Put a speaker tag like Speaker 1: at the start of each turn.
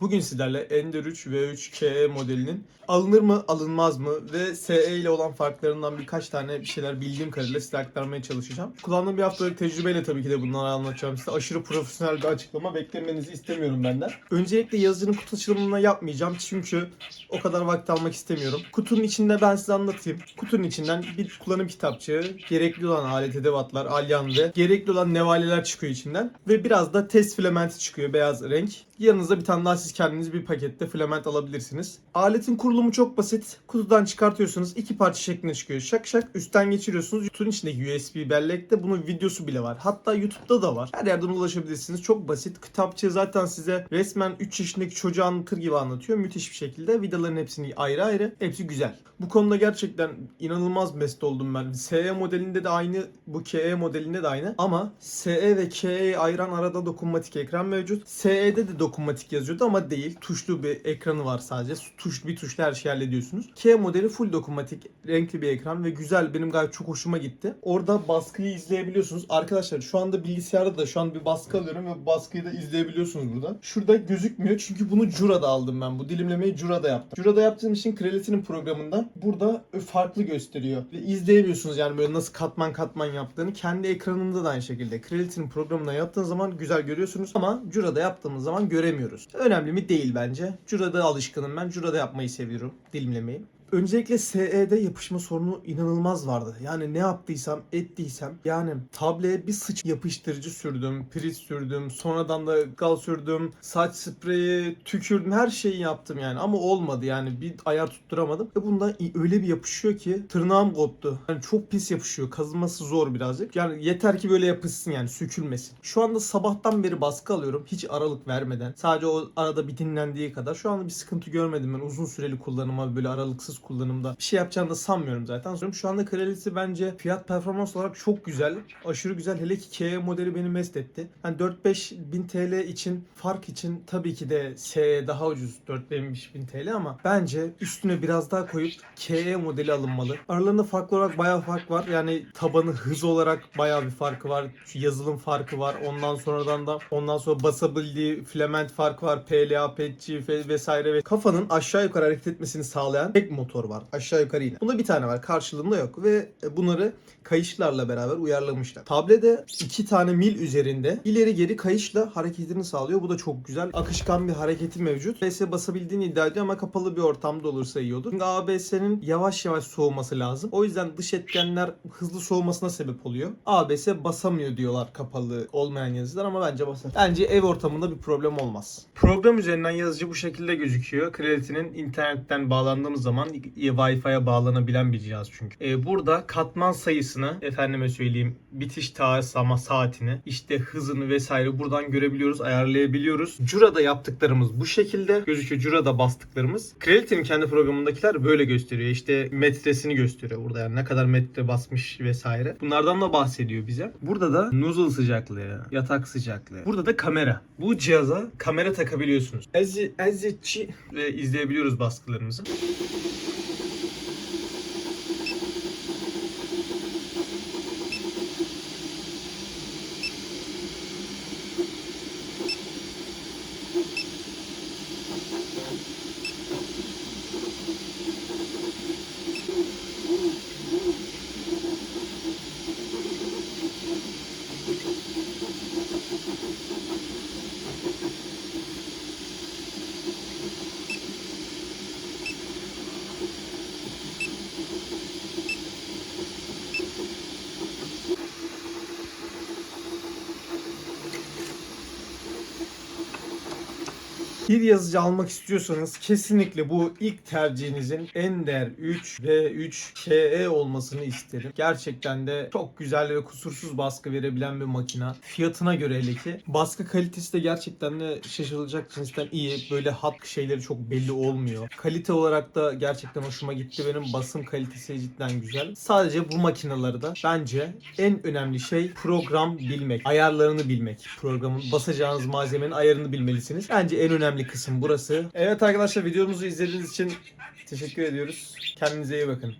Speaker 1: Bugün sizlerle Ender 3 V3 KE modelinin alınır mı alınmaz mı ve SE ile olan farklarından birkaç tane bir şeyler bildiğim kadarıyla size aktarmaya çalışacağım. Kullandığım bir haftalık tecrübeyle tabii ki de bunları anlatacağım size. Aşırı profesyonel bir açıklama beklemenizi istemiyorum benden. Öncelikle yazıcının kutu açılımını yapmayacağım çünkü o kadar vakit almak istemiyorum. Kutunun içinde ben size anlatayım. Kutunun içinden bir kullanım kitapçığı, gerekli olan alet edevatlar, alyan ve gerekli olan nevaleler çıkıyor içinden. Ve biraz da test filamenti çıkıyor beyaz renk. Yanınızda bir tane daha siz kendiniz bir pakette filament alabilirsiniz. Aletin kurulumu çok basit. Kutudan çıkartıyorsunuz. iki parça şeklinde çıkıyor. Şak şak üstten geçiriyorsunuz. Kutunun içindeki USB bellekte bunun videosu bile var. Hatta YouTube'da da var. Her yerden ulaşabilirsiniz. Çok basit. Kitapçı zaten size resmen 3 yaşındaki çocuğu anlatır gibi anlatıyor. Müthiş bir şekilde. Vidaların hepsini ayrı ayrı. Hepsi güzel. Bu konuda gerçekten inanılmaz mest oldum ben. SE modelinde de aynı, bu KE modelinde de aynı. Ama SE ve KE'yi ayıran arada dokunmatik ekran mevcut. SE'de de dokunmatik yazıyordu ama değil. Tuşlu bir ekranı var sadece. Tuş, bir tuşla her şeyi hallediyorsunuz. K modeli full dokunmatik, renkli bir ekran ve güzel. Benim gayet çok hoşuma gitti. Orada baskıyı izleyebiliyorsunuz. Arkadaşlar şu anda bilgisayarda da şu an bir baskı alıyorum ve baskıyı da izleyebiliyorsunuz burada. Şurada gözükmüyor çünkü bunu Jura'da aldım ben. Bu dilimlemeyi Jura'da yaptım. Jura'da yaptığım için Creality'nin programında burada farklı gösteriyor. Ve izleyebiliyorsunuz yani böyle nasıl katman katman yaptığını. Kendi ekranında da aynı şekilde. Creality'nin programına yaptığınız zaman güzel görüyorsunuz ama Jura'da yaptığımız zaman göremiyoruz. Önemli mi? Değil bence. Jura'da alışkınım ben. Jura'da yapmayı seviyorum. Dilimlemeyi. Öncelikle SE'de yapışma sorunu inanılmaz vardı. Yani ne yaptıysam, ettiysem yani tableye bir sıç yapıştırıcı sürdüm, priz sürdüm, sonradan da gal sürdüm, saç spreyi tükürdüm, her şeyi yaptım yani ama olmadı yani bir ayar tutturamadım. Ve bunda öyle bir yapışıyor ki tırnağım koptu. Yani çok pis yapışıyor. Kazınması zor birazcık. Yani yeter ki böyle yapışsın yani sökülmesin. Şu anda sabahtan beri baskı alıyorum hiç aralık vermeden. Sadece o arada bir dinlendiği kadar. Şu anda bir sıkıntı görmedim ben uzun süreli kullanıma böyle aralıksız kullanımda bir şey yapacağını da sanmıyorum zaten. Şu anda Creality bence fiyat performans olarak çok güzel. Aşırı güzel. Hele ki KE modeli beni mest etti. Yani 4-5 bin TL için fark için tabii ki de SE daha ucuz 4-5 bin TL ama bence üstüne biraz daha koyup KE modeli alınmalı. Aralarında farklı olarak bayağı fark var. Yani tabanı hız olarak bayağı bir farkı var. Şu yazılım farkı var. Ondan sonradan da ondan sonra basabildiği filament farkı var. PLA, PETG vesaire ve kafanın aşağı yukarı hareket etmesini sağlayan tek motor var. Aşağı yukarı yine. Bunda bir tane var. Karşılığında yok ve bunları kayışlarla beraber uyarlamışlar. Tablede iki tane mil üzerinde ileri geri kayışla hareketini sağlıyor. Bu da çok güzel. Akışkan bir hareketi mevcut. ABS basabildiğini iddia ediyor ama kapalı bir ortamda olursa iyi olur. Çünkü ABS'nin yavaş yavaş soğuması lazım. O yüzden dış etkenler hızlı soğumasına sebep oluyor. ABS basamıyor diyorlar kapalı olmayan yazıcılar ama bence basar. Bence ev ortamında bir problem olmaz. Program üzerinden yazıcı bu şekilde gözüküyor. Creality'nin internetten bağlandığımız zaman Wi-Fi'ye bağlanabilen bir cihaz çünkü. Ee, burada katman sayısını, efendime söyleyeyim bitiş tarihsama saatini, işte hızını vesaire buradan görebiliyoruz, ayarlayabiliyoruz. Jura'da yaptıklarımız bu şekilde gözüküyor. Jura'da bastıklarımız. Creality'nin kendi programındakiler böyle gösteriyor. İşte metresini gösteriyor burada yani ne kadar metre basmış vesaire. Bunlardan da bahsediyor bize. Burada da nozzle sıcaklığı, yatak sıcaklığı. Burada da kamera. Bu cihaza kamera takabiliyorsunuz. Ezitçi ve izleyebiliyoruz baskılarımızı. Bir yazıcı almak istiyorsanız kesinlikle bu ilk tercihinizin Ender 3 ve 3 KE olmasını isterim. Gerçekten de çok güzel ve kusursuz baskı verebilen bir makina. Fiyatına göre hele ki. Baskı kalitesi de gerçekten de şaşırılacak cinsten iyi. Böyle hat şeyleri çok belli olmuyor. Kalite olarak da gerçekten hoşuma gitti. Benim basım kalitesi cidden güzel. Sadece bu makinaları da bence en önemli şey program bilmek. Ayarlarını bilmek. Programın basacağınız malzemenin ayarını bilmelisiniz. Bence en önemli kısım burası. Evet arkadaşlar videomuzu izlediğiniz için teşekkür ediyoruz. Kendinize iyi bakın.